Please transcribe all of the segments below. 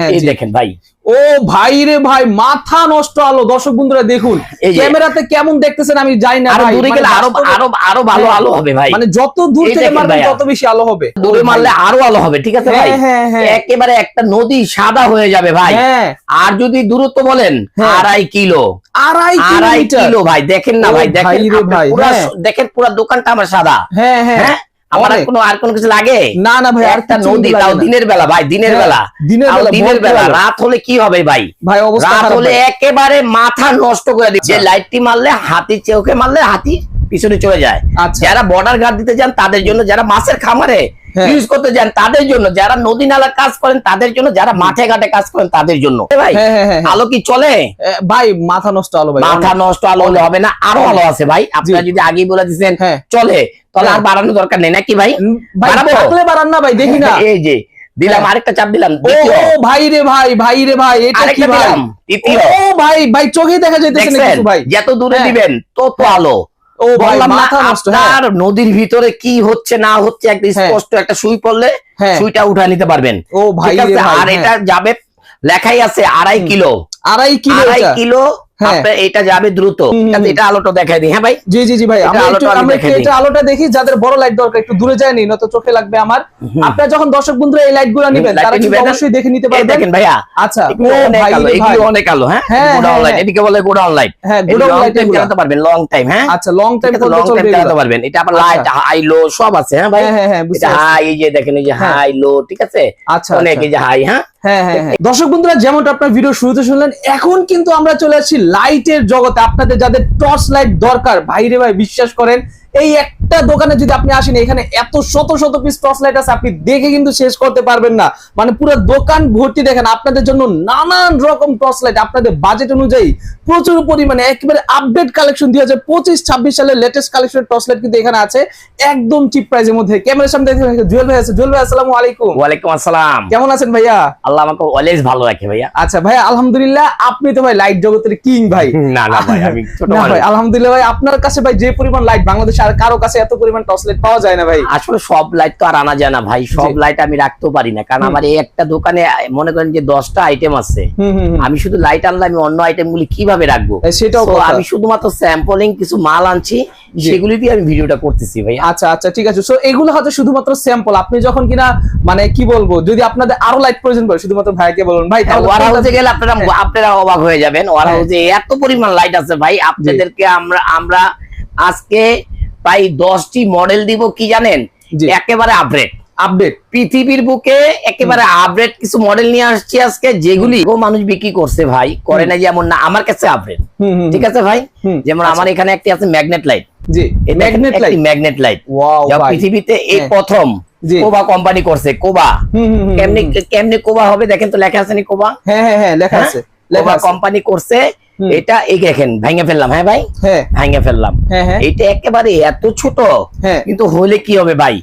হ্যাঁ, এই দেখেন ভাই। ও ভাই রে ভাই মাথা নষ্ট আলো। দর্শক বন্ধুরা দেখুন ক্যামেরাতে কেমন দেখতেছেন আমি জানি না আরও দূরে মানে গেলে আরও আরও আরও ভালো হ্যাঁ। আলো হবে ভাই। মানে যত দূর থেকে মারবেন তত বেশি আলো হবে। দূরে মারলে আরও আলো হবে ঠিক আছে ভাই? হ্যাঁ হ্যাঁ। একেবারে একটা নদী সাদা হয়ে যাবে ভাই। আর যদি দূরত্ব বলেন। আড়াই কিলো। আড়াই আড়াই কিলো ভাই দেখেন না ভাই ভাই দেখেন ভাই। দেখেন পুরো দোকানটা আমার সাদা। হ্যাঁ। হ্যাঁ? আমার আর কোনো আর কোনো কিছু লাগে? না না ভাই একটা নদী তাও দিনের বেলা ভাই দিনের হ্যাঁ, বেলা। দিনের বেলা দিনের বেলা। বেলা। রাত হলে কি হবে ভাই? ভাই অবস্থা রাত হলে একেবারে মাথা নষ্ট করে দিচ্ছে। আচ্ছা। লাইটটি মারলে হাতি চোখে মারলে হাতি পিছনে চলে যায়। আচ্ছা। যারা বর্ডার গার্ড দিতে যান তাদের জন্য যারা মাছের খামারে। ইউজ করতে যান তাদের জন্য যারা নদী নালা কাজ করেন তাদের জন্য যারা মাঠে ঘাটে কাজ করেন তাদের জন্য। ভাই হ্যাঁ হ্যাঁ হ্যাঁ আলো কি চলে? ভাই মাথা নষ্ট আলো ভাই। মাথা নষ্ট আলো হলে হবে না আরও আলো আছে ভাই। আপনারা যদি আগেই বলে দিচ্ছেন হ্যাঁ। চলে তাহলে আর হ্যাঁ। বাড়ানোর দরকার নেই নাকি ভাই? বাড়াবো? বাড়ান না ভাই দেখি না। এই যে দিলাম হ্যাঁ। আরেকটা চাপ দিলাম ও ভাই রে ভাই ভাই রে ভাই এটা কি ভাই? ও ভাই ভাই চোখে দেখা যাইতেছে না কিছু ভাই। যত দূরে হ্যাঁ। দিবেন তত আলো। ও বললাম মাথা নষ্ট আর নদীর ভিতরে কি হচ্ছে না হচ্ছে একটা হ্যাঁ। স্পষ্ট একটা সুই পড়লে হ্যাঁ সুইটা উঠা নিতে পারবেন ও ভাই আর হ্যাঁ। এটা যাবে লেখাই আছে আড়াই কিলো আড়াই কিলো আড়াই কিলো হ্যাঁ। এটা যাবে দ্রুত। এটা- আলোটা দেখাই দিই হ্যাঁ ভাই? জি জি জি ভাই এটা আমরা আলোটা। এটা দেখি যাদের বড় লাইট দরকার একটু দূরে নয়তো চোখে লাগবে আমার। আপনারা যখন দর্শক বন্ধুরা এই লাইটগুলো নেবেন তারা কিন্তু অবশ্যই দেখে নিতে পারবেন। দেখেন ভাইয়া আচ্ছা এগুলো অনেক আলো হ্যাঁ? হ্যাঁ, গোডাউন হ্যাঁ, লাইট হ্যাঁ। এদিকে বলে গোডাউন লাইট হ্যাঁ গোডাউন লাইট চালাতে পারবেন লং টাইম হ্যাঁ? আচ্ছা লং টাইম লং টাইম চালাতে পারবেন। এটা আবার। লাইট হাই লো সব আছে হ্যাঁ ভাই? হ্যাঁ হ্যাঁ হ্যাঁ এটা। হাই এই যে দেখেন এই যে হ্যাঁ। হাই লো ঠিক আছে? আচ্ছা অনেক আচ্ছা। এই যে হাই হ্যাঁ? হ্যাঁ হ্যাঁ হ্যাঁ। দর্শক বন্ধুরা, যেমনটা আপনার ভিডিও শুরুতে শুনলেন, এখন কিন্তু আমরা চলে আসছি লাইটের জগতে আপনাদের যাদের টর্চ লাইট দরকার ভাইরে ভাই, বিশ্বাস করেন, এই একটা দোকানে যদি আপনি আসেন এখানে এত শত শত পিস টর্চ লাইট আছে আপনি দেখে কিন্তু শেষ করতে পারবেন না। মানে পুরো দোকান ভর্তি দেখেন আপনাদের জন্য নানান রকম টর্চ লাইট আপনাদের বাজেট অনুযায়ী প্রচুর পরিমাণে একেবারে আপডেট কালেকশন দুই হাজার পঁচিশ ছাব্বিশ সালের লেটেস্ট কালেকশন টর্চ লাইট কিন্তু এখানে আছে একদম চিপ প্রাইসের মধ্যে। ক্যামেরার সামনে দেখেন জুয়েল ভাই আছে। জুয়েল ভাই আসসালামু আলাইকুম। ওয়ালাইকুম আসসালাম। কেমন আছেন ভাইয়া? আল্লাহ আমাকে অলওয়েজ ভালো রাখে ভাইয়া। আচ্ছা ভাই আলহামদুলিল্লাহ আপনি তো ভাই লাইট জগতের কিং ভাই। না না ভাই আমি ছোট ভাই আলহামদুলিল্লাহ ভাই আপনার কাছে ভাই যে পরিমাণ লাইট বাংলাদেশে আর কারও কাছে এত পরিমাণ টর্চ লাইট পাওয়া যায় না ভাই। আসলে সব লাইট তো আর আনা যায় না ভাই সব লাইট আমি রাখতেও পারি না। কারণ আমার এই একটা দোকানে মনে করেন যে দশটা আইটেম আছে। আমি শুধু লাইট আনলে আমি অন্য আইটেম গুলি কীভাবে রাখব? সেটাও আমি শুধুমাত্র স্যাম্পলিং কিছু মাল আনছি সেগুলি দিয়ে আমি ভিডিওটা করতেছি ভাই। আচ্ছা আচ্ছা ঠিক আছে। সো এগুলো হয়তো শুধুমাত্র স্যাম্পল আপনি যখন কিনা মানে কি বলব যদি আপনাদের আরও লাইট প্রয়োজন পড়ে শুধুমাত্র ভাইকে বলুন। ভাই তাহলে ওয়ার হাউসে গেলে আপনারা হ্যাঁ। আপনারা অবাক হয়ে যাবেন। ওয়ার হ্যাঁ। হাউসে এত পরিমাণ লাইট আছে ভাই আপনাদেরকে আমরা আমরা আজকে প্রায় দশটি মডেল দিব কি জানেন? একেবারে আপডেট আপডেট পৃথিবীর বুকে একেবারে আপডেট কিছু মডেল নিয়ে আসছি আজকে যেগুলি মানুষ বিক্রি করছে ভাই করে না যেমন না আমার কাছে আপডেট ঠিক আছে ভাই? যেমন আচ্ছা। আমার এখানে একটি আছে ম্যাগনেট লাইট জি ম্যাগনেট লাইট ম্যাগনেট লাইট পৃথিবীতে এই হ্যাঁ। প্রথম। কোবা কোম্পানি করছে কোবা কেমনি। কেমনি কোবা হবে দেখেন তো লেখা আছে নি কোবা হ্যাঁ হ্যাঁ হ্যাঁ লেখা হ্যাঁ? আছে। কোবা কোম্পানি করছে। এটা এই দেখেন ভেঙে ফেললাম হ্যাঁ ভাই? হ্যাঁ। ভেঙে ফেললাম। হ্যাঁ হ্যাঁ। এটা একেবারে এত ছোট হ্যাঁ। কিন্তু হলে কি হবে ভাই?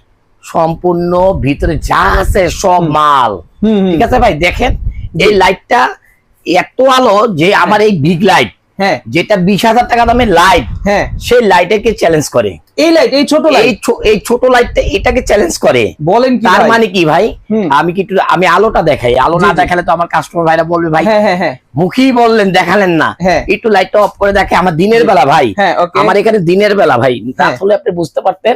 সম্পূর্ণ ভিতরে যা আছে সব মাল। ঠিক আছে ভাই? দেখেন এই লাইটটা এত আলো যে আমার এই বিগ লাইট হ্যাঁ। যেটা বিশ হাজার টাকা দামের লাইট হ্যাঁ। সেই লাইটকে চ্যালেঞ্জ করে। এই লাইট এই ছোট লাইট এই ছোট লাইটটা এটাকে চ্যালেঞ্জ করে। বলেন কি তার মানে কি ভাই? আমি কি আমি আলোটা দেখাই। আলো না দেখালে তো আমার কাস্টমার ভাইরা বলবে ভাই হ্যাঁ হ্যাঁ হ্যাঁ। মুখেই বললেন দেখালেন না। হ্যাঁ। একটু লাইটটা অফ করে দেখে আমার দিনের বেলা ভাই। হ্যাঁ আমার এখানে দিনের বেলা ভাই। আসলে আপনি বুঝতে পারতেন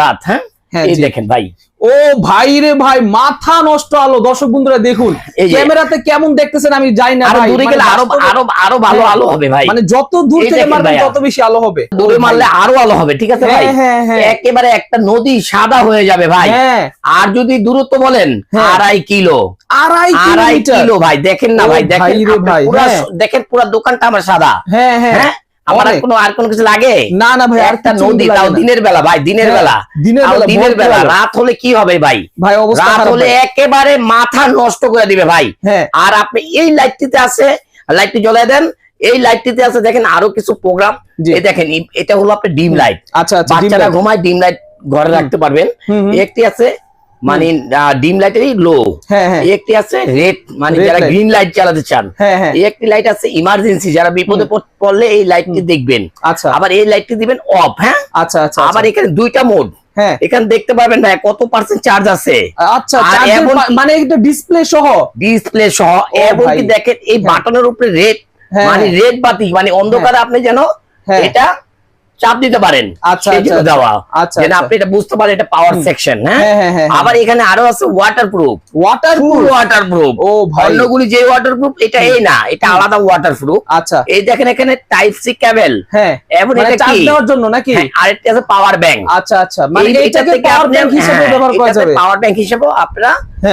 রাত হ্যাঁ, এই দেখেন ভাই। ও ভাই রে ভাই মাথা নষ্ট আলো। দর্শক বন্ধুরা দেখুন ক্যামেরাতে কেমন দেখতেছেন আমি জানি না ভাই। দূরে মানে গেলে আরও আরও আরও ভালো হ্যাঁ। আলো হবে ভাই। মানে যত দূর থেকে মারবেন তত বেশি আলো হবে। দূরে মারলে আরও আলো হবে ঠিক আছে ভাই? হ্যাঁ হ্যাঁ হ্যাঁ। একেবারে একটা নদী সাদা হয়ে যাবে ভাই। হ্যাঁ। আর যদি দূরত্ব বলেন হ্যাঁ। আড়াই কিলো। আড়াই আড়াই কিলো ভাই দেখেন না ভাই দেখেন হ্যাঁ। দেখেন পুরো দোকানটা আমার সাদা। হ্যাঁ হ্যাঁ। হ্যাঁ? আমার আর কোনো আর কোনো কিছু লাগে? না না ভাই একটা নদী তাও দিনের বেলা ভাই দিনের হ্যাঁ, বেলা। দিনের বেলা, দিনের বেলা। বেলা। রাত হলে কি হবে ভাই? ভাই অবস্থা রাত হলে একেবারে মাথা নষ্ট করে দিবে ভাই। হ্যাঁ। আর আপনি এই লাইটটিতে আছে লাইটটি জ্বলাই দেন। এই লাইটটিতে আছে দেখেন আরও কিছু প্রোগ্রাম। এই দেখেন এটা হলো আপনার ডিম লাইট আচ্ছা আচ্ছা বাচ্চারা ঘুমায় ডিম লাইট ঘরে রাখতে পারবেন। একটি আছে মানে ডিম লাইটেরই লো হ্যাঁ হ্যাঁ। একটি আছে রেড মানে যারা। গ্রিন লাইট চালাতে চান হ্যাঁ হ্যাঁ। একটি লাইট আছে ইমার্জেন্সি যারা বিপদে পড়- পড়লে এই লাইটটি দেখবেন। আচ্ছা। আবার এই লাইটটি দিবেন অফ হ্যাঁ? আচ্ছা আচ্ছা আবার এখানে দুইটা মোড হ্যাঁ। এখানে দেখতে পারবেন ভাই কত পার্সেন্ট চার্জ আছে। আচ্ছা মানে এটা ডিসপ্লে সহ। ডিসপ্লে সহ এবং কি দেখেন এই। বাটনের উপরে রেড মানে। রেড বাতি মানে অন্ধকারে আপনি যেন। এটা চাপ দিতে পারেন। আচ্ছা, আচ্ছা, দেওয়া আচ্ছা। আপনি এটা বুঝতে পারেন এটা পাওয়ার সেকশন হ্যাঁ, হ্যাঁ, হ্যাঁ, হ্যাঁ। আবার এখানে আরও আছে waterproof water full waterproof ও অন্যগুলি যে ওয়াটার প্রুফ এটা এই না এটা আলাদা ওয়াটার প্রুফ আচ্ছা। এই দেখেন এখানে টাইপ সি কেবল হ্যাঁ। এবং মানে এটা চার্জ দেওয়ার জন্য নাকি? আরেকটা আছে পাওয়ার ব্যাংক আচ্ছা আচ্ছা। মানে এইটাকে পাওয়ার ব্যাংক হিসেবে ব্যবহার করা যাবে। পাওয়ার ব্যাংক হিসেবে আপনারা।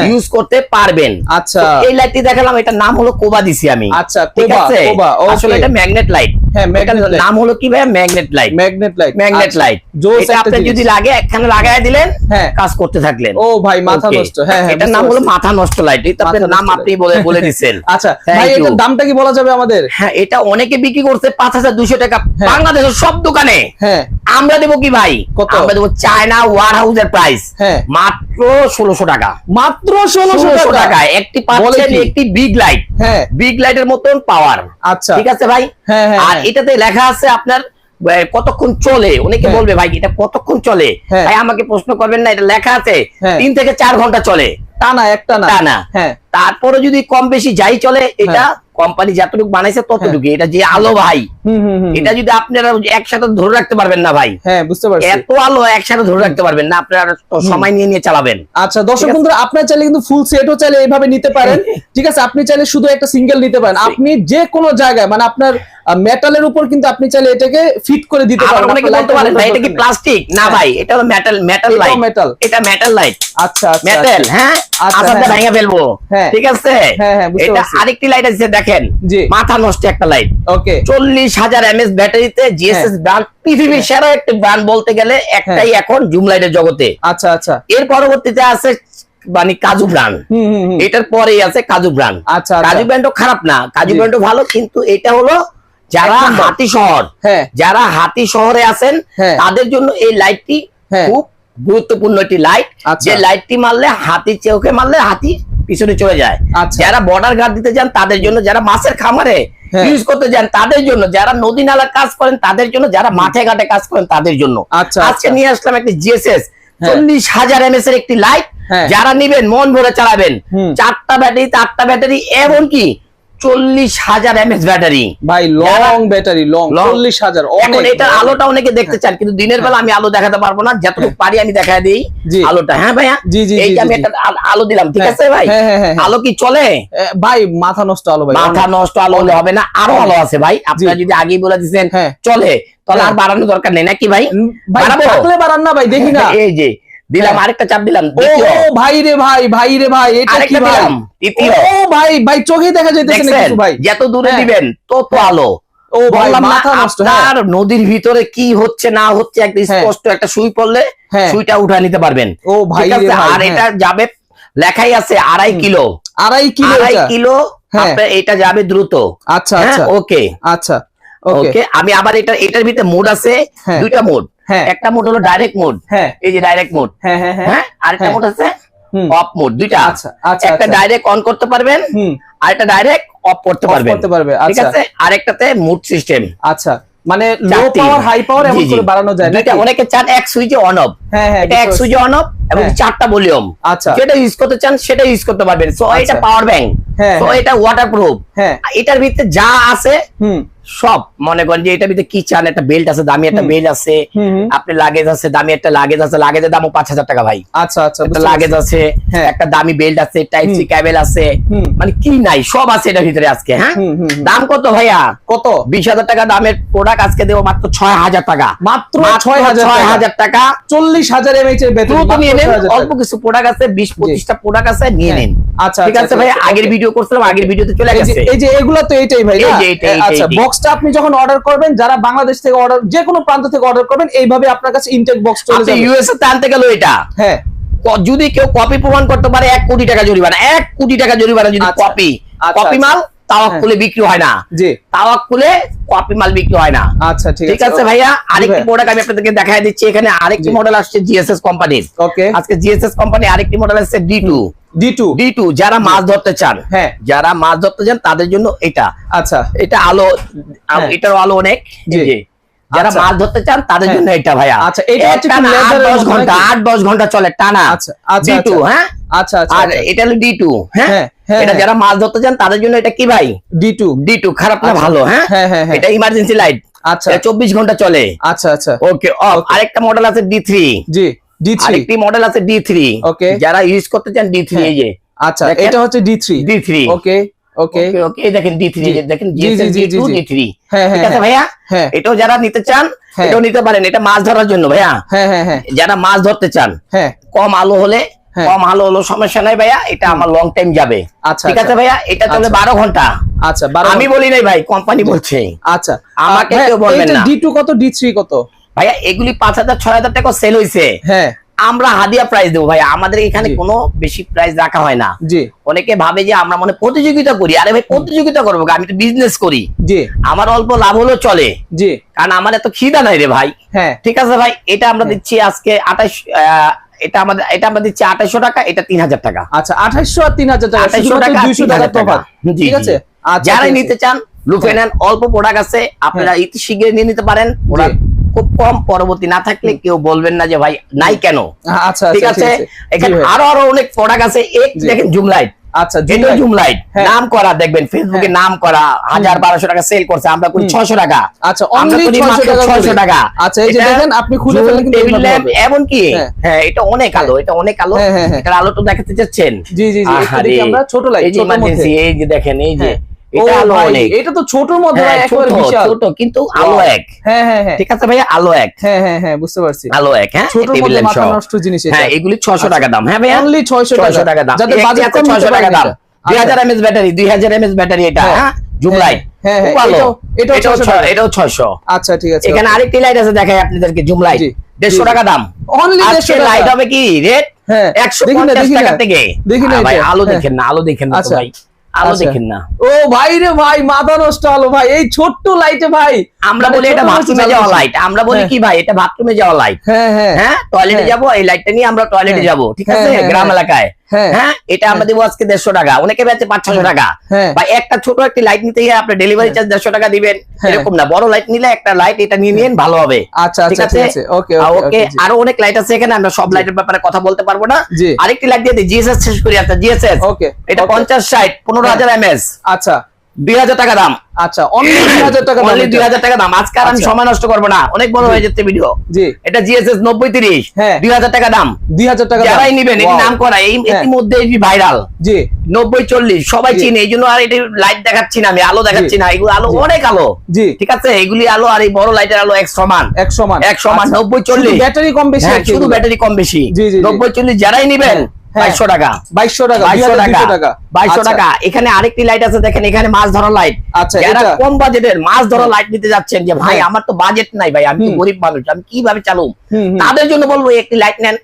ইউজ করতে পারবেন। আচ্ছা। এই লাইটটি দেখালাম এটার নাম হলো কোবা দিছি আমি। আচ্ছা ঠিক কোবা আছে? কোবা আসলে এটা ম্যাগনেট লাইট হ্যাঁ ম্যাগনেট লাইট নাম হলো কি ভাই magnet light magnet light magnet light এটা আপনি যদি লাগে একখানে লাগায় দিলেন হ্যাঁ। কাজ করতে থাকলেন। ও ভাই মাথা নষ্ট। হ্যাঁ হ্যাঁ এটার নাম হলো মাথা নষ্ট লাইট এটা আপনার নাম আপনি বলে বলে দিচ্ছেন। আচ্ছা ভাই. এটার দামটা কি বলা যাবে আমাদের? হ্যাঁ এটা অনেকে বিক্রি করছে পাঁচ হাজার দুশো টাকা। হ্যাঁ। বাংলাদেশের সব দোকানে। হ্যাঁ। আমরা দেবো কি ভাই? কত? আমরা দেবো চায়না ওয়ার হাউসের প্রাইস হ্যাঁ। মাত্র ষোলোশো টাকা। মাত্র ষোলোশো টাকা। একটি পাচ্ছেন একটি বিগ লাইট হ্যাঁ। বিগ লাইটের মতন পাওয়ার আচ্ছা। ঠিক আছে ভাই? হ্যাঁ হ্যাঁ আর। এটাতে লেখা আছে আপনার কতক্ষণ চলে? অনেকে। বলবে ভাই এটা কতক্ষণ চলে। ভাই আমাকে প্রশ্ন করবেন না এটা লেখা আছে। তিন থেকে চার ঘণ্টা চলে। টানা একটা না। টানা। হ্যাঁ। তারপরে যদি কম বেশি যাই চলে এটা কোম্পানি যতটুকু বানাইছে ততটুকু এটা যে আলো ভাই এটা যদি আপনারা একসাথে ধরে রাখতে পারবেন না ভাই হ্যাঁ বুঝতে পারছি। এত আলো একসাথে ধরে রাখতে পারবেন না আপনারা সময় নিয়ে নিয়ে চালাবেন। আচ্ছা দর্শক বন্ধুরা আপনার চাইলে কিন্তু ফুল সেটও চাইলে এইভাবে নিতে পারেন। ঠিক আছে আপনি চাইলে শুধু একটা সিঙ্গেল নিতে পারেন। আপনি যে কোনো জায়গায় মানে আপনার মেটালের উপর কিন্তু আপনি চাইলে এটাকে ফিট করে দিতে পারেন। অনেকে বলতে পারেন ভাই এটা কি প্লাস্টিক না হ্যাঁ। ভাই এটা হলো মেটাল মেটাল লাইট। এটা মেটাল লাইট আচ্ছা আচ্ছা মেটাল আচ্ছা। হ্যাঁ? আচ্ছা, হ্যাঁ। ভেঙে ফেলব। হ্যাঁ। ঠিক আছে? হ্যাঁ, হ্যাঁ, এটা আরেকটি লাইট আছে দেখেন। মাথা নষ্ট একটা লাইট ওকে। চল্লিশ হাজার এমএস ব্যাটারিতে জিএসএস হ্যাঁ। ব্র্যান্ড পৃথিবীর সেরা একটি ব্র্যান্ড বলতে গেলে একটাই এখন জুম লাইটের জগতে। আচ্ছা আচ্ছা। এর পরবর্তীতে আছে মানে কাজু ব্র্যান্ড এটার পরেই আছে কাজু ব্র্যান্ড আচ্ছা আচ্ছা। কাজু ব্র্যান্ডও খারাপ না। কাজু। ব্র্যান্ডও ভালো কিন্তু এটা হলো যারা হাতি শহর হ্যাঁ। যারা হাতি শহরে আছেন হ্যাঁ। তাদের জন্য এই লাইটটি হ্যাঁ। খুব গুরুত্বপূর্ণ একটি লাইট আচ্ছা। যে লাইটটি মারলে হাতি চোখে মারলে হাতি পিছনে চলে যায় আচ্ছা। যারা বর্ডার গার্ড দিতে যান তাদের জন্য যারা মাছের খামারে হ্যাঁ। ইউজ করতে যান তাদের জন্য যারা নদী নালা কাজ করেন তাদের জন্য যারা মাঠে ঘাটে কাজ করেন তাদের জন্য আচ্ছা, আজকে আচ্ছা। নিয়ে আসলাম একটি জিএসএস হ্যাঁ। চল্লিশ হাজার এম এর একটি লাইট হ্যাঁ। যারা নিবেন মন ভরে চালাবেন চারটা ব্যাটারি চারটা ব্যাটারি এমনকি চল্লিশ হাজার এমএস ব্যাটারি ভাই লং ব্যাটারি লং। চল্লিশ হাজার এখন এটার আলোটা অনেকে দেখতে চান কিন্তু দিনের বেলা আমি আলো দেখাতে পারব না যতটুকু পারি আমি দেখা দিই আলোটা। হ্যাঁ ভাইয়া? জি, জি, এই আমি একটা আলো দিলাম ঠিক হ্যাঁ, আছে ভাই? হ্যাঁ, হ্যাঁ, হ্যাঁ, হ্যাঁ। আলো কি চলে? ভাই মাথা নষ্ট আলো ভাই। মাথা নষ্ট আলো হলে হবে না আরও আলো আছে ভাই। আপনারা যদি আগেই বলে দিচ্ছেন হ্যাঁ। চলে তাহলে আর হ্যাঁ। বাড়ানো দরকার নেই নাকি ভাই? বাড়াবো? বাড়ান না ভাই দেখি না। এই যে দিলাম। হ্যাঁ। আরেকটা চাপ দিলাম ও। ভাই রে ভাই ভাই রে ভাই এটা কি ভাই? ও ভাই ভাই চোখে দেখা যাইতেছে না কিছু ভাই। যত দূরে হ্যাঁ। দিবেন তত আলো। ও বললাম মাথা নষ্ট হ্যাঁ। আপনার নদীর ভিতরে কি হচ্ছে না হচ্ছে একটা হ্যাঁ। স্পষ্ট একটা সুই পড়লে হ্যাঁ। সুইটা উঠা নিতে পারবেন। ও ভাই রে ভাই আর হ্যাঁ। এটা যাবে লেখাই আছে আড়াই কিলো। আড়াই কিলো আড়াই কিলো হ্যাঁ। এটা যাবে দ্রুত। আচ্ছা হ্যাঁ আচ্ছা। ওকে। আচ্ছা ওকে। আমি আবার এটা এটার ভিতরে মোড আছে। হ্যাঁ। দুইটা মোড। হ্যাঁ একটা মোড হলো ডাইরেক্ট মোড হ্যাঁ। এই যে ডাইরেক্ট মোড হ্যাঁ হ্যাঁ হ্যাঁ। হ্যাঁ? আরেকটা হ্যাঁ। মোড আছে অফ মোড দুইটা। আচ্ছা আচ্ছা একটা আচ্ছা। ডাইরেক্ট অন করতে পারবেন হুম। আর একটা ডাইরেক্ট অফ করতে পারবেন। করতে পারবে ঠিক আচ্ছা। আছে? আরেকটাতে মুড সিস্টেম আচ্ছা মানে লো পাওয়ার হাই পাওয়ার এমন। করে বাড়ানো যায় নাকি? অনেকে চান এক সুইচে অন অফ হ্যাঁ হ্যাঁ এটা এক সুইচে অন অফ এবং হ্যাঁ। চারটা ভলিউম আচ্ছা। যেটা ইউজ করতে চান সেটা ইউজ করতে পারবেন। সো আচ্ছা। এটা পাওয়ার ব্যাংক হ্যাঁ, সো হ্যাঁ। এটা ওয়াটার প্রুফ হ্যাঁ এটার ভিতরে যা আছে হুম। সব মনে করেন যে এটার ভিতরে কি চান? একটা বেল্ট আছে দামি একটা বেল্ট আছে। আপনি লাগেজ আছে দামি একটা লাগেজ আছে লাগেজের দামও পাঁচ হাজার টাকা ভাই। আচ্ছা আচ্ছা একটা লাগেজ আছে হ্যাঁ। একটা দামি বেল্ট আছে টাইপ সি ক্যাবেল আছে মানে কি নাই সব আছে এটার ভিতরে আজকে হ্যাঁ। দাম কত ভাইয়া? কত? বিশ হাজার টাকা দামের প্রোডাক্ট আজকে দেবো মাত্র ছয় হাজার টাকা। মাত্র ছয় হাজার ছয় টাকা। চল্লিশ হাজার এমএইচ এর নেন অল্প কিছু প্রোডাক্ট আছে বিশ পঁচিশটা প্রোডাক্ট আছে নিয়ে হ্যাঁ। নিন। আচ্ছা ঠিক আচ্ছা, আছে ভাই আচ্ছা, আগের ভিডিও করছিলাম আগের ভিডিওতে চলে গেছে। এই যে এগুলো তো এইটাই ভাই এই যে এইটাই, আচ্ছা এইটাই। বক্সটা আপনি যখন অর্ডার করবেন যারা বাংলাদেশ থেকে অর্ডার যে কোনো প্রান্ত থেকে অর্ডার করবেন এইভাবে আপনার কাছে ইনটেক বক্স চলে যাবে ইউএসএ তে আনতে গেল এটা হ্যাঁ যদি কেউ কপি প্রমাণ করতে পারে এক কোটি টাকা জরিমানা এক কোটি টাকা জরিমানা যদি আচ্ছা। কপি আচ্ছা, কপি আচ্ছা। মাল তাওয়াক্কুলে বিক্রি হয় না। জি। তাওয়াক্কুলে কপি মাল বিক্রি হয় না। আচ্ছা ঠিক ঠিক আছে। ভাইয়া? আরেকটি। প্রোডাক্ট আমি আপনাদেরকে দেখাই দিচ্ছি। এখানে আরেকটি মডেল আসছে জিএসএস কোম্পানির ওকে। আজকে জিএসএস কোম্পানি আরেকটি মডেল আসছে D two D two D two যারা মাছ ধরতে চান। হ্যাঁ। যারা মাছ ধরতে চান তাদের জন্য এটা। আচ্ছা। এটা আলো হ্যাঁ। এটার আলো অনেক। জি। যারা আচ্ছা। মাছ ধরতে চান তাদের হ্যাঁ। জন্য এটা ভাইয়া। আচ্ছা, এটা হচ্ছে এর দশ ঘণ্টা নাকি? আট দশ ঘণ্টা চলে টানা। আচ্ছা, আচ্ছা, আচ্ছা। হ্যাঁ? আচ্ছা আচ্ছা আর এটা হলো ডি টু হ্যাঁ হ্যাঁ, হ্যাঁ, এটা হ্যাঁ। যারা মাছ ধরতে চান তাদের জন্য এটা কি ভাই? ডি টু ডি টু খারাপ না আচ্ছা। ভালো হ্যাঁ? হ্যাঁ হ্যাঁ হ্যাঁ। এটা ইমার্জেন্সি লাইট আচ্ছা। চব্বিশ ঘণ্টা চলে। আচ্ছা আচ্ছা। ওকে আরেকটা মডেল আছে ডি থ্রি জি ডি থ্রি আরেকটি মডেল আছে ডি থ্রি Okay. যারা ইউজ করতে চান ডি থ্রি হ্যাঁ। এই যে। আচ্ছা এটা হচ্ছে D three D three okay okay okay okay দেখেন ডি থ্রি দেখেন। ডি থ্রি হ্যাঁ হ্যাঁ ঠিক আছে ভাইয়া? হ্যাঁ। এটাও যারা নিতে চান হ্যাঁ। এটাও নিতে পারেন। এটা মাছ ধরার জন্য ভাইয়া। হ্যাঁ হ্যাঁ হ্যাঁ। যারা মাছ ধরতে চান হ্যাঁ। কম আলো হলে হ্যাঁ। কম আলো হলো সমস্যা নাই ভাইয়া এটা আমার লং টাইম যাবে। আচ্ছা ঠিক আছে আচ্ছা। ভাইয়া এটা চলে আচ্ছা। বারো ঘণ্টা। আচ্ছা আমি বলি নাই ভাই কোম্পানি বলছে। আচ্ছা। আমাকে কেউ বলবেন না। ডি টু কত ডি থ্রি কত? ভাইয়া এগুলি পাঁচ হাজার ছয় হাজার টাকা সেল হয়েছে হ্যাঁ। আমরা হাদিয়া প্রাইস দেবো ভাই আমাদের এখানে কোনো বেশি প্রাইস রাখা হয় না। জি। অনেকে ভাবে যে আমরা মনে প্রতিযোগিতা করি। আরে ভাই প্রতিযোগিতা করব আমি তো বিজনেস করি। জি। আমার অল্প লাভ হলেও চলে। জি। কারণ আমার এত খিদা নাই রে ভাই। হ্যাঁ। ঠিক আছে ভাই এটা আমরা দিচ্ছি আজকে আঠাশ এটা আমাদের এটা আমরা দিচ্ছি আঠাশশো টাকা এটা তিন হাজার টাকা। আচ্ছা আঠাইশো আর তিন হাজার টাকা 2800 টাকা আর 200 3000 টাকা। তফাৎ ঠিক আছে? আচ্ছা যারাই নিতে চান লুফে নেন অল্প প্রোডাক্ট আছে আপনারা ইতি শীঘ্রই নিয়ে নিতে পারেন। ওরা খুব কম পরবর্তী না থাকলে কেউ বলবেন না যে ভাই নাই কেন? আচ্ছা ঠিক আচ্ছা আছে? এখানে আরও আরও অনেক প্রোডাক্ট আছে। এক দেখেন জুম লাইট আচ্ছা এটা জুম জুম লাইট হ্যাঁ। নাম করা দেখবেন ফেসবুকে নাম করা হাজার বারোশো টাকা সেল করছে আমরা করি ছশো টাকা। আচ্ছা আমরা অনলি করি 600 মাত্র টাকা 600 করে। টাকা। আচ্ছা এই যে দেখেন আপনি খুলে। এমন কি? হ্যাঁ। হ্যাঁ এটা অনেক আলো এটা অনেক আলো। হ্যাঁ, হ্যাঁ, হ্যাঁ। এটার আলো তো দেখাতে চাচ্ছেন। জি জি জি আমরা ছোট লাইট এই যে দেখেন এই যে। হ্যাঁ। এটা আলো অনেক। এটা তো ছোটর মধ্যে হ্যাঁ, ভাই একেবারে ছোট, বিশাল। ছোট কিন্তু আলো এক। হ্যাঁ হ্যাঁ হ্যাঁ। ঠিক আছে ভাইয়া আলো এক। হ্যাঁ হ্যাঁ হ্যাঁ বুঝতে পারছি। আলো এক হ্যাঁ ছোটর মধ্যে মাথা নষ্ট জিনিস এটা। হ্যাঁ এগুলি ছশো টাকা দাম হ্যাঁ ভাইয়া? অনলি 600 টাকা। দাম। যাদের বাজেট আছে কম নিতে 600 টাকা দাম। এটা। দুই আচ্ছা। হাজার এমএস ব্যাটারি দুই হাজার এমএস ব্যাটারি এটা হ্যাঁ। হ্যাঁ? হ্যাঁ, লাইট হ্যাঁ, হ্যাঁ, খুব ভালো এটাও- এটাও এটাও 600 ছ- টাকা। এটাও ছয়শো। আচ্ছা ঠিক আছে এখানে আরেকটি লাইট আছে দেখাই আপনাদেরকে জুম লাইট দেড়শো টাকা দাম। অনলি 150 লাইট হবে কি? রেট হ্যাঁ। টাকা থেকে। দেখি না ভাই আলো। দেখেন না আলো দেখেন না আচ্ছা। ভাই। আলো আচ্ছা। দেখেন না ও ভাই রে ভাই মাথা নষ্ট হলো ভাই এই ছোট্ট লাইটে ভাই আমরা বলি এটা বাথরুমে যাওয়া লাইট আমরা বলি হ্যাঁ। কি ভাই এটা বাথরুমে যাওয়া লাইট হ্যাঁ হ্যাঁ হ্যাঁ টয়লেটে হ্যাঁ। যাব এই লাইটটা নিয়ে আমরা টয়লেটে হ্যাঁ। যাব ঠিক হ্যাঁ, আছে হ্যাঁ, গ্রাম হ্যাঁ। এলাকায় হ্যাঁ। হ্যাঁ? এটা আমরা দেবো আজকে দেড়শো টাকা। অনেকে বেচে পাঁচ ছশো টাকা। হ্যাঁ। বা একটা ছোট একটি লাইট নিতে গিয়ে আপনি ডেলিভারি চার্জ দেড়শো টাকা দিবেন। হ্যাঁ। এরকম না। বড় লাইট নিলে একটা লাইট এটা নিয়ে নিন ভালো হবে। আচ্ছা ঠিক আচ্ছা আছে? ওকে ওকে আরও অনেক লাইট আছে এখানে আমরা সব লাইটের ব্যাপারে কথা বলতে পারব না। আরেকটি লাইট দিয়ে দিই জিএসএস শেষ করি আচ্ছা জিএসএস ওকে এটা পঞ্চাশ ষাট পনেরো হাজার এমএস আচ্ছা। দুই হাজার টাকা দাম। আচ্ছা অনলি দুই হাজার টাকা দাম অনলি দুই হাজার টাকা দাম। আজকে আর আমি আচ্ছা। সময় নষ্ট করব না। অনেক বড় হয়ে যাচ্ছে ভিডিও জি। এটা জিএসএস নব্বই তিরিশ। হ্যাঁ। দুই হাজার টাকা দাম। দুই হাজার টাকা যারাই নিবেন এটি নাম করা এই হ্যাঁ। ইতিমধ্যে ভাইরাল জি। নব্বই চল্লিশ সবাই। চিনে। এই জন্য আর এটি লাইট দেখাচ্ছি না আমি আলো দেখাচ্ছি না। এগুলো আলো অনেক আলো। জি। ঠিক আছে? এগুলি আলো আর এই বড় লাইটের আলো এক সমান। এক সমান। এক সমান আচ্ছা। নব্বই চল্লিশ। ব্যাটারি কম বেশি হ্যাঁ, শুধু ব্যাটারি কম বেশি। জি। নব্বই চল্লিশ যারাই নিবেন। বাইশশো টাকা। বাইশশো টাকা বাইশশো টাকা। বাইশশো আচ্ছা। টাকা। এখানে আরেকটি লাইট আছে দেখেন এখানে মাছ ধরা লাইট আচ্ছা যারা কম বাজেটের মাছ ধরা লাইট নিতে যাচ্ছেন যে ভাই হ্যাঁ। আমার তো বাজেট নাই ভাই আমি তো গরিব মানুষ আমি কীভাবে চালু তাদের জন্য বলব একটি লাইট নেন।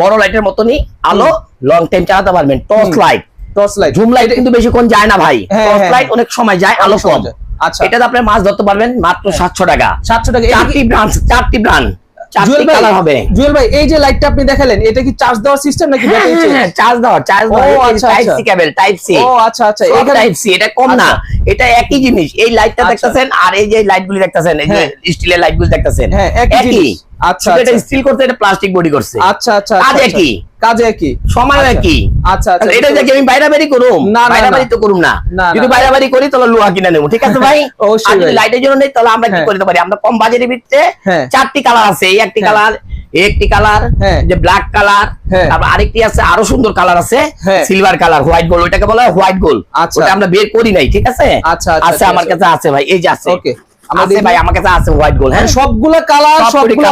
বড় লাইটের মতনই আলো লং টাইম চালাতে পারবেন। Torch light torch light zoom light কিন্তু বেশিক্ষণ যায় না ভাই। হ্যাঁ, টর্চ হ্যাঁ, লাইট অনেক সময় যায় আলো কম। আচ্ছা। এটাতে আপনি মাছ ধরতে পারবেন মাত্র সাতশো টাকা। সাতশো টাকা। চারটি ব্রাঞ্চ চারটি ব্রাঞ্চ। চারটি কালার হবে জুয়েল ভাই এই যে লাইটটা আপনি দেখালেন এটা কি চার্জ দেওয়ার সিস্টেম নাকি হ্যাঁ, ব্যাটারি হ্যাঁ, হ্যাঁ, চার্জ দেওয়ার চার্জ আচ্ছা, type. C cable type C ও আচ্ছা আচ্ছা এটা টাইপ সি এটা কম না আচ্ছা। এটা একই জিনিস এই লাইটটা আচ্ছা। দেখতেছেন আর এই যে লাইট গুলি দেখতেছেন এই যে হ্যাঁ। স্টিলের লাইট গুলি দেখতেছেন হ্যাঁ একই জিনিস আচ্ছা শুধু এটা আচ্ছা স্টিল করতে এটা প্লাস্টিক বডি করছে আচ্ছা আচ্ছা কাজ আচ্ছা। কাজে একই সময় আচ্ছা। আচ্ছা আচ্ছা এটা দেখে আমি বাইরে করুম না, বাইরে তো করুম না যদি। বাইরে করি তাহলে লোহা কিনে নেব ঠিক আছে ভাই আর যদি লাইটের জন্য নেই তাহলে আমরা কি হ্যাঁ। করতে পারি আমরা কম বাজেটের ভিতরে হ্যাঁ। চারটি কালার আছে এই একটি হ্যাঁ। কালার একটি কালার হ্যাঁ। যে ব্ল্যাক কালার হ্যাঁ। তারপর আরেকটি আছে আরও সুন্দর কালার আছে হ্যাঁ। সিলভার কালার হোয়াইট গোল্ড ওটাকে বলা হয় হোয়াইট গোল্ড আচ্ছা। ওটা আমরা বের করি নাই ঠিক আছে আচ্ছা, আচ্ছা, আছে আমার কাছে আছে ভাই এই যে আছে ওকে আছে ভাই আমার কাছে আছে হোয়াইট গোল্ড হ্যাঁ সবগুলা কালার সবগুলা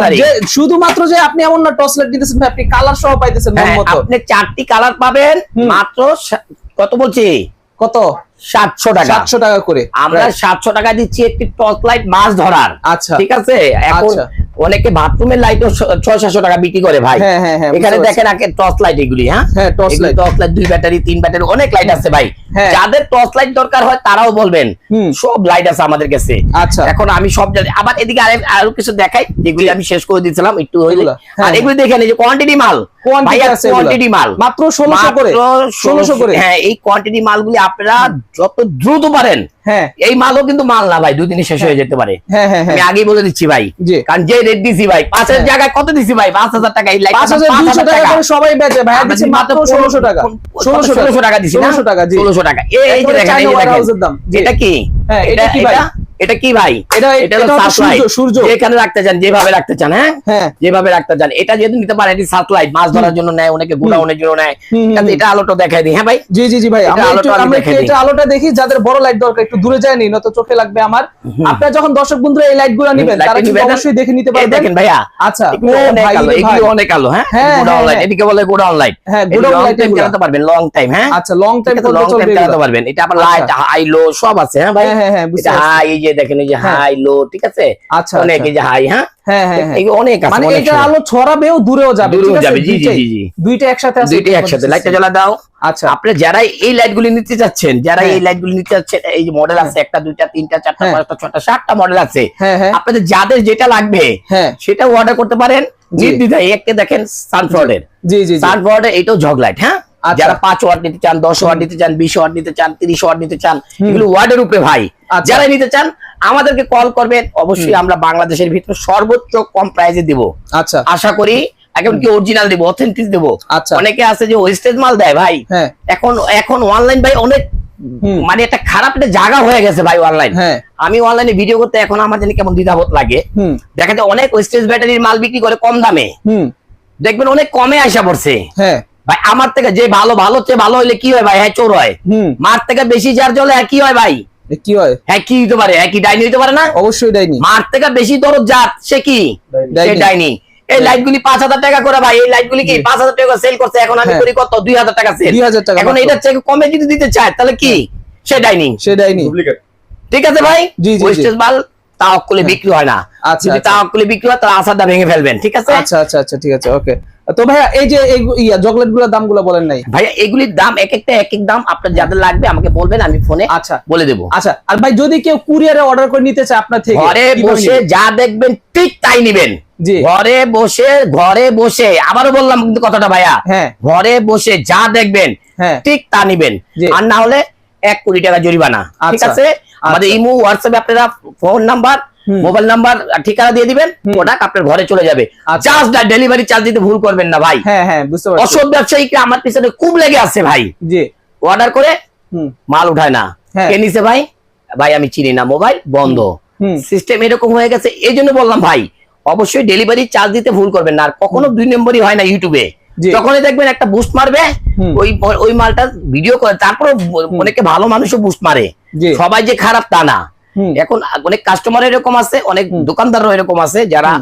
শুধুমাত্র যে আপনি এমন না লাইট দিতেছেন আপনি কালার সহ পাইতেছেন হ্যাঁ, আপনি চারটি কালার পাবেন মাত্র কত বলছি? কত? সাতশো টাকা। সাতশো টাকা করে। আমরা Right. সাতশো টাকা দিচ্ছি একটি টর্চ লাইট মাছ ধরার। আচ্ছা। ঠিক আছে? এখন। অনেকে বাথরুমের লাইটও ছয় সাতশো টাকা বিক্রি করে ভাই। এখানে দেখেন আগে টর্চ লাইট এগুলি হ্যাঁ? হ্যাঁ, torch light। টর্চ লাইট দুই ব্যাটারি তিন ব্যাটারি অনেক লাইট আছে ভাই। যাদের টর্চ লাইট দরকার হয় তারাও বলবেন। সব লাইট আছে আমাদের কাছে। আচ্ছা। এখন আমি সব জানি আবার এদিকে আরে- আরও কিছু দেখাই যেগুলি আমি শেষ করে দিয়েছিলাম একটু হইলে? হ্যাঁ, আর এগুলি দেখেন এই যে কোয়ান্টিটি মাল। ভাইয়া কোয়ান্টিটি মাল। মাত্র ষোলোশো করে। ষোলোশো করে। হ্যাঁ এই কোয়ান্টিটি মালগুলি আপনারা যত দ্রুত পারেন হ্যাঁ। এই মালও কিন্তু মাল না ভাই দুদিনে শেষ হয়ে যেতে পারে। হ্যাঁ হ্যাঁ হ্যাঁ। আমি আগেই বলে দিচ্ছি ভাই কারণ যে রেট দিছি ভাই পাঁচ হাজার হ্যাঁ। জায়গায় কত দিছি ভাই? পাঁচ হাজার টাকা এই টাকা সবাই বেচে। ভাই মাত্র ষোলোশো টাকা। ষোলোশো ষোলোশো টাকা। দিছি ষোলোশো টাকা ষোলোশো টাকা এই যে দেখেন। এটা কি? হ্যাঁ, এটা কি ভাই? এটা- কি ভাই? এটা সাপ্লাই সূর্য যেখানে রাখতে চান যেভাবে রাখতে চান হ্যাঁ? হ্যাঁ। যেভাবে রাখতে চান। এটা যেহেতু নিতে পারেন এটি সাপ্লাই মাছ ধরার জন্য নেয় অনেকে গোডাউনের জন্য নেয়। এটা আলোটা দেখাই দিই হ্যাঁ ভাই? জি জি জি ভাই। এটা আমরা আলোটা। এটা দেখি যাদের বড় লাইট দরকার। একটু দূরে যায়নি না তো চোখে লাগবে আমার। আপনারা যখন দর্শক বন্ধুরা এই লাইটগুলো নেবেন তারা কিন্তু অবশ্যই দেখে নিতে পারবেন। দেখেন ভাইয়া আচ্ছা। এগুলো অনেক আলো হ্যাঁ? Godown light. এদিকে বলে গোডাউন লাইট হ্যাঁ, godown লং light টাইম চালাতে পারবেন লং টাইম হ্যাঁ? আচ্ছা লং টাইম চালাতে পারবেন। এটা আবার লাইট। হাই লো সব আছে হ্যাঁ ভাই? হ্যাঁ হ্যাঁ হ্যাঁ বুঝতে। হাই যে দেখেন এই যে হ্যাঁ। হাই লো ঠিক আছে? আচ্ছা অনেক আচ্ছা। এই যে হাই হ্যাঁ? হ্যাঁ হ্যাঁ অনেক আছে মানে এটা আলো ছড়াবেও দূরেও যাবে দূরেও যাবে, জি, জি, জি, জি। দুইটা একসাথে আছে দুইটাই একসাথে। লাইটটা জ্বালা দাও। আচ্ছা। আপনি যারা এই লাইট গুলি নিতে চাচ্ছেন যারা। এই লাইট গুলি নিতে চাচ্ছেন এই যে মডেল আছে একটা দুইটা তিনটা চারটা। পাঁচটা ছটা সাতটা মডেল আছে। আপনাদের যাদের যেটা লাগবে হ্যাঁ। সেটা অর্ডার করতে পারেন। নির্দ্বিধায় একটা দেখেন সানফ্রডের জি জি সানফ্রডের এটাও জগ লাইট হ্যাঁ? আচ্ছা। যারা পাঁচ ওয়াট নিতে চান দশ ওয়াট নিতে চান বিশ ওয়াট নিতে চান তিরিশ ওয়াট নিতে চান এগুলো ওয়ার্ডের উপরে ভাই। আচ্ছা। যারা নিতে চান আমাদেরকে কল করবেন অবশ্যই আমরা বাংলাদেশের ভিতরে সর্বোচ্চ কম প্রাইসে দিব। আচ্ছা। আশা করি এমনকি অরিজিনাল দেবো অথেন্টিক দেবো। আচ্ছা। অনেকে আছে যে ওয়েস্টেজ মাল দেয় ভাই। হ্যাঁ। এখন এখন অনলাইন ভাই অনেক মানে একটা খারাপ একটা জায়গা হয়ে গেছে ভাই অনলাইন হ্যাঁ। আমি অনলাইনে ভিডিও করতে এখন আমার জানি কেমন দ্বিধাবোধ লাগে। দেখা যায় অনেক ওয়েস্টেজ ব্যাটারির মাল বিক্রি করে কম দামে। দেখবেন অনেক কমে আসা পড়ছে। হ্যাঁ। ভাই আমার থেকে যে ভালো ভালো চেয়ে ভালো হইলে কি হয় ভাই? হ্যাঁ চোর হয়। মার থেকে বেশি চার্জ হলে হ্যাঁ কি হয় ভাই? এ কি হয়? হ্যাঁ কি হতে পারে? হ্যাঁ কি ডাইনি হতে পারে না? অবশ্যই দেয়নি মার থেকে বেশি দরদ জাত সে কি? ডাইনি। ডাইনি। এই লাইট গুলি পাঁচ হাজার টাকা করে ভাই এই লাইট গুলি কি পাঁচ হাজার টাকা সেল করছে? এখন আমি হ্যাঁ। করি কত? দুই হাজার টাকা সেল টাকা এখন এটা চেয়ে কমে যদি দিতে চায় তাহলে কি? সে ডাইনি। সে দেয়নি ঠিক আছে ভাই। ওয়েস্টেজ মাল তাওয়াক্কুলে বিক্রি হয় না। আচ্ছা, যদি আচ্ছা। বিক্রি হয় তাহলে আসাদা ভেঙে ফেলবেন ঠিক আছে? আচ্ছা আচ্ছা আচ্ছা ঠিক আছে ওকে। তো ভাইয়া এই যে ইয়া চকলেটগুলোর দামগুলো বলেন নাই। ভাইয়া এগুলির দাম এক একটা এক এক দাম আপনার যাদের লাগবে আমাকে বলবেন আমি ফোনে আচ্ছা। বলে দেবো। আচ্ছা আর ভাই যদি কেউ কুরিয়ারে অর্ডার করে নিতে চায় আপনার থেকে ঘরে বসে যা দেখবেন ঠিক তাই নিবেন। ঘরে বসে ঘরে বসে আবারও বললাম কিন্তু কথাটা ভাইয়া। হ্যাঁ। ঘরে বসে যা দেখবেন হ্যাঁ। ঠিক তা নিবেন। আর না হলে এক কোটি টাকা জরিমানা ঠিক আচ্ছা, আছে? আমাদের ইমো হোয়াটসঅ্যাপে আপনারা ফোন নাম্বার। মোবাইল নাম্বার ঠিকানা দিয়ে দিবেন প্রোডাক্ট আপনার ঘরে চলে যাবে। চার্জ ডেলিভারি চার্জ দিতে ভুল করবেন না ভাই। হ্যাঁ হ্যাঁ বুঝতে পারছি। অসৎ ব্যবসায়ীকে আমার পিছনে খুব লেগে আছে ভাই। জি। অর্ডার করে মাল উঠায় না। হ্যাঁ। কে নিছে ভাই? ভাই আমি চিনি না মোবাইল বন্ধ। সিস্টেম এরকম হয়ে গেছে এই জন্য বললাম ভাই অবশ্যই ডেলিভারি চার্জ দিতে ভুল করবেন না। আর কখনো দুই নম্বরই হয় না ইউটিউবে। যখনই দেখবেন একটা বুস্ট মারবে ওই ওই মালটা ভিডিও করে তারপর অনেকে ভালো মানুষও বুস্ট মারে। সবাই যে খারাপ তা না। এখন অনেক কাস্টমার এরকম আছে অনেক দোকানদারও এরকম আছে যারা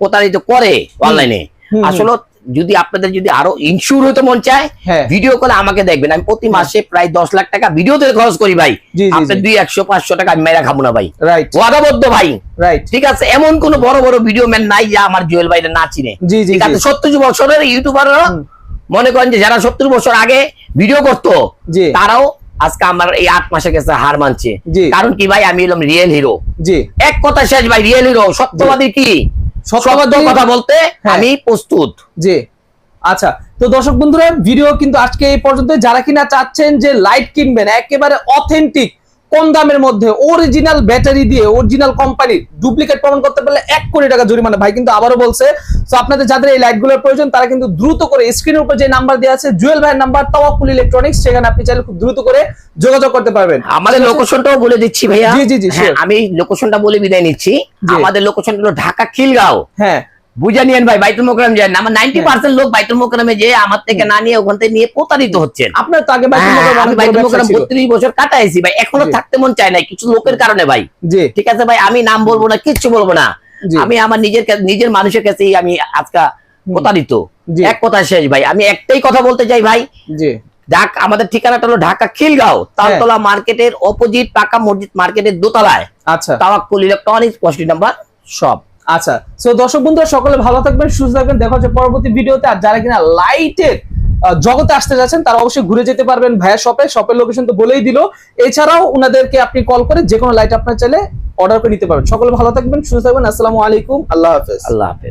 প্রতারিত করে অনলাইনে আসলে যদি আপনাদের যদি আরও ইনসিউর হতে মন চায় হ্যাঁ। ভিডিও করে আমাকে দেখবেন। আমি প্রতি মাসে প্রায় দশ লাখ টাকা ভিডিওতে খরচ করি ভাই। আপনার দুই একশো পাঁচশো টাকা আমি মেরা খাব না ভাই। রাইট ওয়াদাবদ্ধ ভাই। রাইট ঠিক আছে? এমন কোন বড় বড় ভিডিও ম্যান নাই যা আমার জুয়েল ভাইরে না চিনে। ঠিক আছে। সত্তর বছরের ইউটিউবাররা মনে করেন যে যারা সত্তর বছর আগে ভিডিও করতো। তারাও আজকে আমার এই আট মাসে গেছে হার মানছে। কারণ কি ভাই আমি এলাম রিয়েল হিরো জি। এক কথা শেষ ভাই রিয়েল হিরো সত্যবাদী কি? সত্যবাদী- কথা বলতে হ্যাঁ। আমি প্রস্তুত। জি। আচ্ছা তো দর্শক বন্ধুরা ভিডিও কিন্তু আজকে এই পর্যন্ত যারা কিনা চাচ্ছেন যে লাইট কিনবেন একেবারে অথেন্টিক কম দামের মধ্যে অরিজিনাল ব্যাটারি দিয়ে অরিজিনাল কোম্পানির ডুপ্লিকেট প্রমাণ করতে পারলে এক কোটি টাকা জরিমানা। ভাই কিন্তু আবারও বলছে তো আপনাদের যাদের এই লাইটগুলোর প্রয়োজন তারা কিন্তু দ্রুত করে স্ক্রিনের উপর যে নাম্বার দেওয়া আছে জুয়েল ভাইয়ের নাম্বার তাওয়াকুল ইলেকট্রনিক্স সেখানে আপনি চাইলে খুব দ্রুত করে যোগাযোগ করতে পারবেন। আমাদের লোকেশনটাও বলে দিচ্ছি ভাইয়া। জি, জি, জি, হ্যাঁ, আমি লোকেশনটা বলে বিদায় নিচ্ছি। আমাদের লোকেশন হলো ঢাকা খিলগাঁও হ্যাঁ। বুঝে নিয়েন ভাই বাইতুল মোকরম যায় আমার নাইনটি পার্সেন্ট লোক বাইতুল মোকরমে যে আমার থেকে না নিয়ে ওখান থেকে নিয়ে প্রতারিত হচ্ছেন। আপনার তো আগে বাইতুল হ্যাঁ, মোকরম বত্রিশ বছর কাটাইছি ভাই এখনও থাকতে মন চায় না কিছু লোকের কারণে ভাই। ঠিক আছে ভাই আমি নাম বলব না কিচ্ছু বলব না। আমি আমার নিজের নিজের মানুষের কাছেই আমি আজকে প্রতারিত। এক কথা শেষ ভাই আমি একটাই কথা বলতে চাই ভাই। ঢাক আমাদের ঠিকানাটা হলো ঢাকা খিলগাঁও তালতলা মার্কেটের অপোজিট পাকা মসজিদ মার্কেটের দোতলায়। আচ্ছা। তাওয়াক্কুল ইলেকট্রনিক্স পোস্টি নাম্বার সব। আচ্ছা সো দর্শক বন্ধুরা, সকলে ভালো থাকবেন, সুস্থ থাকবেন। দেখা হচ্ছে পরবর্তী ভিডিওতে। আর যারা কিনা লাইটের জগতে আসতে যাচ্ছেন, তারা অবশ্যই ঘুরে যেতে পারবেন ভাইয়া শপে শপের লোকেশন তো বলেই দিল। এছাড়াও ওনাদেরকে আপনি কল করে যে কোনো লাইট আপনার চাইলে অর্ডার করে নিতে পারবেন। সকলে ভালো থাকবেন, সুস্থ থাকবেন। আসসালামু আলাইকুম। আল্লাহ হাফেজ। আল্লাহ হাফেজ।